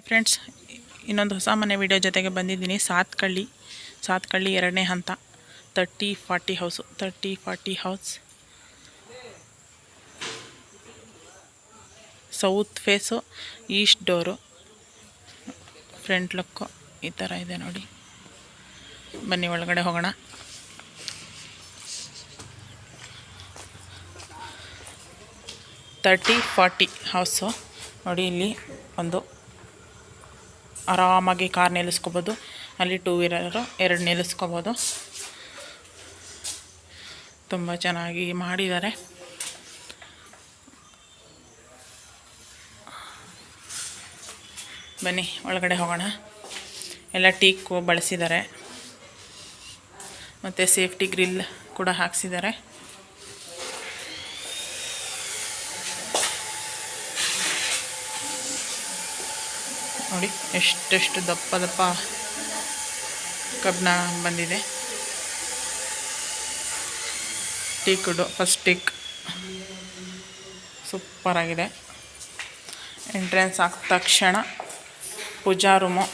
Hi friends, ಇನ್ನೊಂದು ಹೊಸ ಮನೆ ವಿಡಿಯೋ ಜೊತೆಗೆ ಬಂದಿದ್ದೀನಿ. ಸಾತ್ಕಳ್ಳಿ ಸಾತ್ಕಳ್ಳಿ ಎರಡನೇ ಹಂತ. Thirty forty house thirty forty house south face east door front look ಈ ಥರ ಇದೆ ನೋಡಿ. ಬನ್ನಿ, ಒಳಗಡೆ ಹೋಗೋಣ. ತರ್ಟಿ ಫಾರ್ಟಿ ಹೌಸು ನೋಡಿ ಇಲ್ಲಿ ಒಂದು ಆರಾಮಾಗಿ ಕಾರ್ ನಿಲ್ಲಿಸ್ಕೋಬೋದು. ಅಲ್ಲಿ ಟೂ ವೀಲರು ಎರಡು ನಿಲ್ಲಿಸ್ಕೋಬೋದು. ತುಂಬ ಚೆನ್ನಾಗಿ ಮಾಡಿದ್ದಾರೆ. ಬನ್ನಿ, ಒಳಗಡೆ ಹೋಗೋಣ. ಎಲ್ಲ ಟೀಕು ಬಳಸಿದ್ದಾರೆ. ಮತ್ತು ಸೇಫ್ಟಿ ಗ್ರಿಲ್ ಕೂಡ ಹಾಕ್ಸಿದ್ದಾರೆ. ನೋಡಿ, ಎಷ್ಟೆಷ್ಟು ದಪ್ಪ ದಪ್ಪ ಕಬ್ಬಿಣ ಬಂದಿದೆ. ಟೀಕುಡು ಫಸ್ಟ್ ಟೀಕ್ ಸೂಪರಾಗಿದೆ ಎಂಟ್ರೆನ್ಸ್ ಆದ ತಕ್ಷಣ ಪೂಜಾ ರೂಮು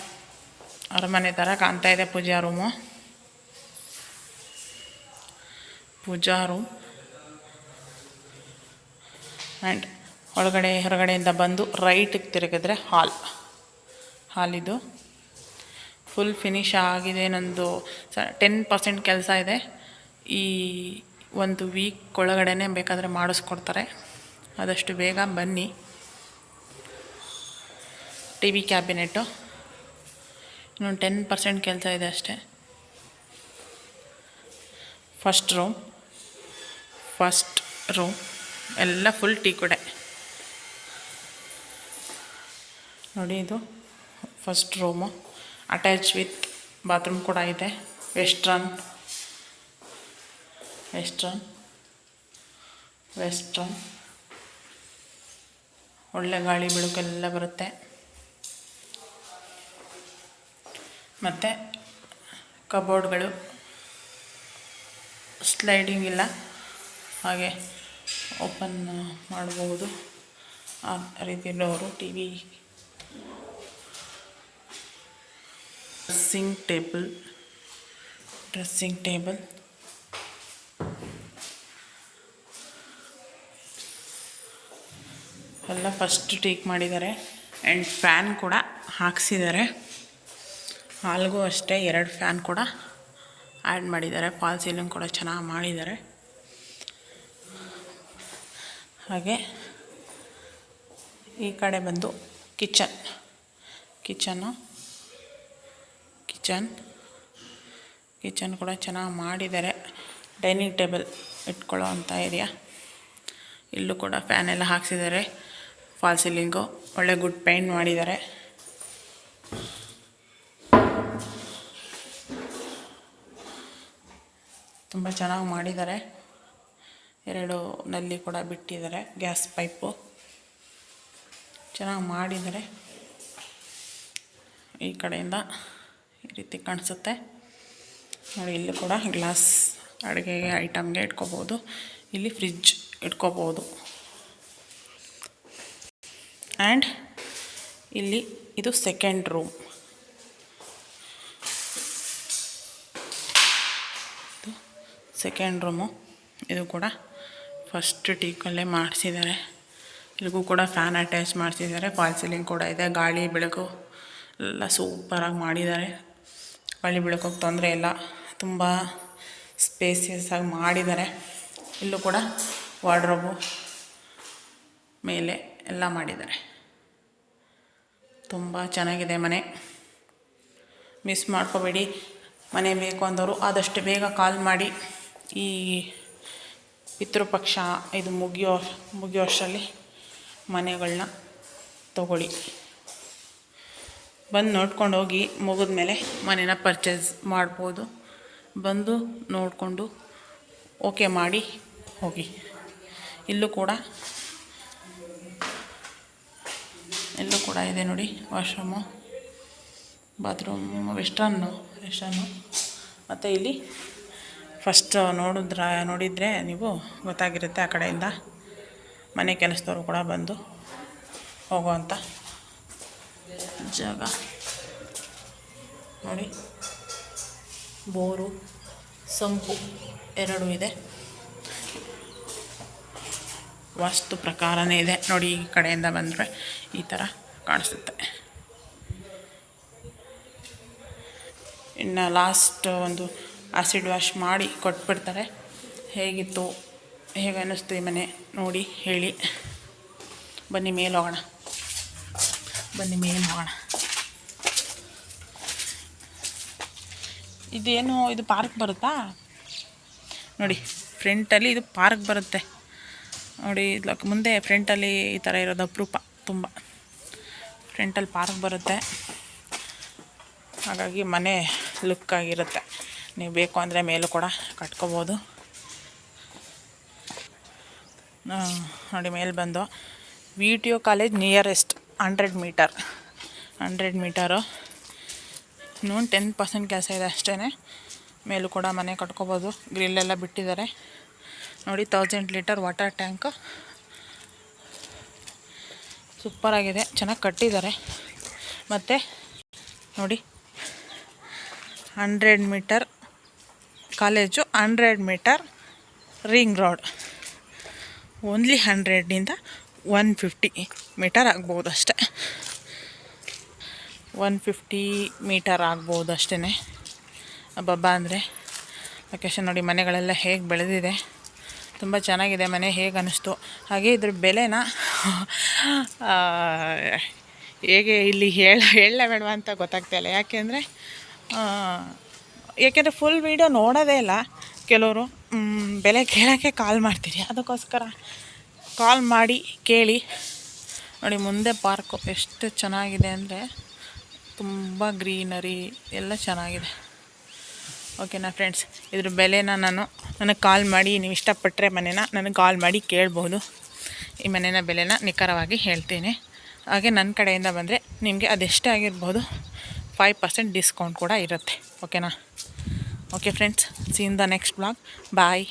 ಅರಮನೆ ಥರ ಕಾಣ್ತಾ ಇದೆ pooja room pooja room and ಒಳಗಡೆ, ಹೊರಗಡೆಯಿಂದ ಬಂದು ರೈಟಿಗೆ ತಿರುಗಿದ್ರೆ ಹಾಲ್ ಹಾಲಿದು. ಫುಲ್ ಫಿನಿಶ್ ಆಗಿದೆ ನಂದು. ಸ ಟೆನ್ ಪರ್ಸೆಂಟ್ ಕೆಲಸ ಇದೆ. ಈ ಒಂದು ವೀಕ್ ಒಳಗಡೆ ಬೇಕಾದರೆ ಮಾಡಿಸ್ಕೊಡ್ತಾರೆ. ಆದಷ್ಟು ಬೇಗ ಬನ್ನಿ. ಟಿ ವಿ ಕ್ಯಾಬಿನೆಟ್ಟು ಇನ್ನೊಂದು ಟೆನ್ ಪರ್ಸೆಂಟ್ ಕೆಲಸ ಇದೆ ಅಷ್ಟೇ. ಫಸ್ಟ್ ರೂಮ್ ಫಸ್ಟ್ ರೂಮ್ ಎಲ್ಲ ಫುಲ್ ಟೀ ಕೂಡ. ನೋಡಿ ಇದು. First room attach with bathroom ಕೂಡ ಇದೆ ವೆಸ್ಟ್ರನ್ ವೆಸ್ಟ್ರನ್ ವೆಸ್ಟ್ರನ್ ಒಳ್ಳೆ ಗಾಳಿ ಬೆಳಕೆಲ್ಲ ಬರುತ್ತೆ. ಮತ್ತು ಕಬೋರ್ಡ್ಗಳು ಸ್ಲೈಡಿಂಗ್ ಇಲ್ಲ. ಹಾಗೆ ಓಪನ್ ಮಾಡಬಹುದು ಆ ರೀತಿ ಅವರು T V dressing table dressing table ಎಲ್ಲ ಫಸ್ಟ್ ಟೇಕ್ ಮಾಡಿದ್ದಾರೆ. ಆ್ಯಂಡ್ ಫ್ಯಾನ್ ಕೂಡ ಹಾಕ್ಸಿದ್ದಾರೆ. ಹಾಲ್ಗೂ ಅಷ್ಟೇ ಎರಡು ಫ್ಯಾನ್ ಕೂಡ ಆ್ಯಡ್ ಮಾಡಿದ್ದಾರೆ. ಫಾಲ್ ಸೀಲಿಂಗ್ ಕೂಡ ಚೆನ್ನಾಗಿ ಮಾಡಿದ್ದಾರೆ. ಹಾಗೆ ಈ ಕಡೆ ಬಂದು ಕಿಚನ್ ಕಿಚನ್ನು ಕಿಚನ್. ಕಿಚನ್ ಕೂಡ ಚೆನ್ನಾಗಿ ಮಾಡಿದ್ದಾರೆ. ಡೈನಿಂಗ್ ಟೇಬಲ್ ಇಟ್ಕೊಳ್ಳೋ ಅಂಥ ಏರಿಯಾ ಇಲ್ಲೂ ಕೂಡ ಫ್ಯಾನ್ ಎಲ್ಲ ಹಾಕ್ಸಿದ್ದಾರೆ. ಫಾಲ್ ಸೀಲಿಂಗು, ಒಳ್ಳೆ ಗುಡ್ ಪೇಂಟ್ ಮಾಡಿದ್ದಾರೆ. ತುಂಬ ಚೆನ್ನಾಗಿ ಮಾಡಿದ್ದಾರೆ. ಎರಡು ನಲ್ಲಿ ಕೂಡ ಬಿಟ್ಟಿದ್ದಾರೆ ಗ್ಯಾಸ್ ಪೈಪು. ಚೆನ್ನಾಗಿ ಮಾಡಿದ್ದಾರೆ. ಈ ಕಡೆಯಿಂದ ಈ ರೀತಿ ಕಾಣಿಸುತ್ತೆ. ನೋಡಿ, ಇಲ್ಲಿ ಕೂಡ ಗ್ಲಾಸ್ ಅಡುಗೆಗೆ ಐಟಮ್ಗೆ ಇಟ್ಕೋಬೋದು. ಇಲ್ಲಿ ಫ್ರಿಜ್ ಇಟ್ಕೋಬೋದು. ಆ್ಯಂಡ್ ಇಲ್ಲಿ ಇದು ಸೆಕೆಂಡ್ ರೂಮ್ ಇದು ಸೆಕೆಂಡ್ ರೂಮು ಇದು ಕೂಡ ಫಸ್ಟ್ ಟೀಕಲ್ಲೇ ಮಾಡಿಸಿದ್ದಾರೆ. ಇಲ್ಲಿಗೂ ಕೂಡ ಫ್ಯಾನ್ ಅಟ್ಯಾಚ್ ಮಾಡಿಸಿದ್ದಾರೆ. ಫಾಲ್ ಸೀಲಿಂಗ್ ಕೂಡ ಇದೆ. ಗಾಳಿ, ಬೆಳಕು ಎಲ್ಲ ಸೂಪರಾಗಿ ಮಾಡಿದ್ದಾರೆ. ಗಾಳಿ ಬೆಳಕೋಕ್ಕೆ ತೊಂದರೆ ಇಲ್ಲ. ತುಂಬ ಸ್ಪೇಸಿಯಸ್ ಆಗಿ ಮಾಡಿದ್ದಾರೆ. ಇಲ್ಲೂ ಕೂಡ ವಾರ್ಡ್ರೋಬು ಮೇಲೆ ಎಲ್ಲ ಮಾಡಿದ್ದಾರೆ. ತುಂಬ ಚೆನ್ನಾಗಿದೆ ಮನೆ. ಮಿಸ್ ಮಾಡ್ಕೋಬೇಡಿ. ಮನೆ ಬೇಕು ಅಂದವರು ಆದಷ್ಟು ಬೇಗ ಕಾಲ್ ಮಾಡಿ. ಈ ಪಿತೃಪಕ್ಷ ಇದು ಮುಗಿಯೋ ಮುಗಿಯೋ ಅಷ್ಟರಲ್ಲಿ ಮನೆಗಳನ್ನ ತಗೊಳ್ಳಿ. ಬಂದು ನೋಡ್ಕೊಂಡು ಹೋಗಿ ಮುಗಿದ ಮೇಲೆ ಮನೇನ ಪರ್ಚೇಸ್ ಮಾಡ್ಬೋದು. ಬಂದು ನೋಡಿಕೊಂಡು ಓಕೆ ಮಾಡಿ ಹೋಗಿ. ಇಲ್ಲೂ ಕೂಡ ಇಲ್ಲೂ ಕೂಡ ಇದೆ ನೋಡಿ ವಾಶ್ರೂಮು ಬಾತ್ರೂಮು ವೆಸ್ಟರ್ನು ವೆಸ್ಟರ್ನು ಮತ್ತು ಇಲ್ಲಿ ಫಸ್ಟ್ ನೋಡಿದ್ರ, ನೋಡಿದರೆ ನೀವು ಗೊತ್ತಾಗಿರುತ್ತೆ ಆ ಕಡೆಯಿಂದ. ಮನೆ ಕೆಲಸದವರು ಕೂಡ ಬಂದು ಹೋಗುವಂಥ ಜಾಗ. ನೋಡಿ. ಬೋರು, ಸಂಪು ಎರಡೂ ಇದೆ. ವಾಸ್ತು ಪ್ರಕಾರನೇ ಇದೆ. ನೋಡಿ, ಈ ಕಡೆಯಿಂದ ಬಂದರೆ ಈ ಥರ ಕಾಣಿಸುತ್ತೆ. ಇನ್ನು ಲಾಸ್ಟ್ ಒಂದು ಆಸಿಡ್ ವಾಶ್ ಮಾಡಿ ಕೊಟ್ಬಿಡ್ತಾರೆ. ಹೇಗಿತ್ತು? ಹೇಗೆ ಅನ್ನಿಸ್ತು ಈ ಮನೆ? ನೋಡಿ, ಹೇಳಿ. ಬನ್ನಿ, ಮೇಲೆ ಹೋಗೋಣ. ಬನ್ನಿ ಮೇಲೆ ಹೋಗೋಣ ಇದೇನು, ಇದು ಪಾರ್ಕ್ ಬರುತ್ತಾ? ನೋಡಿ ಫ್ರಂಟಲ್ಲಿ ಇದು ಪಾರ್ಕ್ ಬರುತ್ತೆ. ನೋಡಿ ಮುಂದೆ ಫ್ರಂಟಲ್ಲಿ ಈ ಥರ ಇರೋದು ಅಪರೂಪ, ತುಂಬ. ಫ್ರಂಟಲ್ಲಿ ಪಾರ್ಕ್ ಬರುತ್ತೆ. ಹಾಗಾಗಿ ಮನೆ ಲುಕ್ ಆಗಿರುತ್ತೆ. ನೀವು ಬೇಕು ಅಂದರೆ ಮೇಲೂ ಕೂಡ ಕಟ್ಕೋಬೋದು. ನೋಡಿ, ಮೇಲೆ ಬಂದು. V T U college nearest hundred metre. Hundred metre. ಇನ್ನೂ ಟೆನ್ ಪರ್ಸೆಂಟ್ ಕೆಲಸ ಇದೆ ಅಷ್ಟೇ ಮೇಲೂ ಕೂಡ ಮನೆ ಕಟ್ಕೋಬೋದು. ಗ್ರಿಲ್ಲೆಲ್ಲ ಬಿಟ್ಟಿದ್ದಾರೆ. ನೋಡಿ ತೌಸಂಡ್ ಲೀಟರ್ ವಾಟರ್ ಟ್ಯಾಂಕ್ ಸೂಪರಾಗಿದೆ ಚೆನ್ನಾಗಿ ಕಟ್ಟಿದ್ದಾರೆ. ಮತ್ತು, ನೋಡಿ, hundred metre college, hundred metre ring road. Only ಹಂಡ್ರೆಡ್ನಿಂದ one fifty metre ಆಗ್ಬೋದು ಅಷ್ಟೆ. ಒನ್ ಫಿಫ್ಟಿ ಮೀಟರ್ ಆಗ್ಬೋದು ಅಷ್ಟೇ ಅಬ್ಬಬ್ಬ ಅಂದರೆ ಲೊಕೇಶನ್ ನೋಡಿ, ಮನೆಗಳೆಲ್ಲ ಹೇಗೆ ಬೆಳೆದಿದೆ. ತುಂಬ ಚೆನ್ನಾಗಿದೆ ಮನೆ, ಹೇಗೆ ಅನ್ನಿಸ್ತು ಹಾಗೆ ಇದ್ರ ಬೆಲೆನ ಹೇಗೆ ಇಲ್ಲಿ ಹೇಳ ಹೇಳಲೇಬೇಡವಾ ಅಂತ ಗೊತ್ತಾಗ್ತಾಯಿಲ್ಲ ಯಾಕೆಂದರೆ ಏಕೆಂದರೆ ಫುಲ್ ವೀಡಿಯೋ ನೋಡೋದೇ ಇಲ್ಲ. ಕೆಲವರು ಬೆಲೆ ಕೇಳೋಕ್ಕೆ ಕಾಲ್ ಮಾಡ್ತೀರಿ. ಅದಕ್ಕೋಸ್ಕರ ಕಾಲ್ ಮಾಡಿ ಕೇಳಿ. ನೋಡಿ, ಮುಂದೆ ಪಾರ್ಕು ಎಷ್ಟು ಚೆನ್ನಾಗಿದೆ ಅಂದರೆ ತುಂಬ ಗ್ರೀನರಿ ಎಲ್ಲ ಚೆನ್ನಾಗಿದೆ. ಓಕೆನಾ ಫ್ರೆಂಡ್ಸ್ ಇದ್ರ ಬೆಲೆನ ನಾನು ನನಗೆ ಕಾಲ್ ಮಾಡಿ, ನೀವು ಇಷ್ಟಪಟ್ಟರೆ ಮನೇನ ನನಗೆ ಕಾಲ್ ಮಾಡಿ ಕೇಳ್ಬೋದು. ಈ ಮನೆಯ ಬೆಲೆನ ನಿಖರವಾಗಿ ಹೇಳ್ತೀನಿ. ಹಾಗೆ ನನ್ನ ಕಡೆಯಿಂದ ಬಂದರೆ ನಿಮಗೆ ಅದೆಷ್ಟೇ ಆಗಿರ್ಬೋದು ಫೈವ್ ಪರ್ಸೆಂಟ್ ಡಿಸ್ಕೌಂಟ್ ಕೂಡ ಇರುತ್ತೆ. ಓಕೆನಾ okay friends see in the next blog bye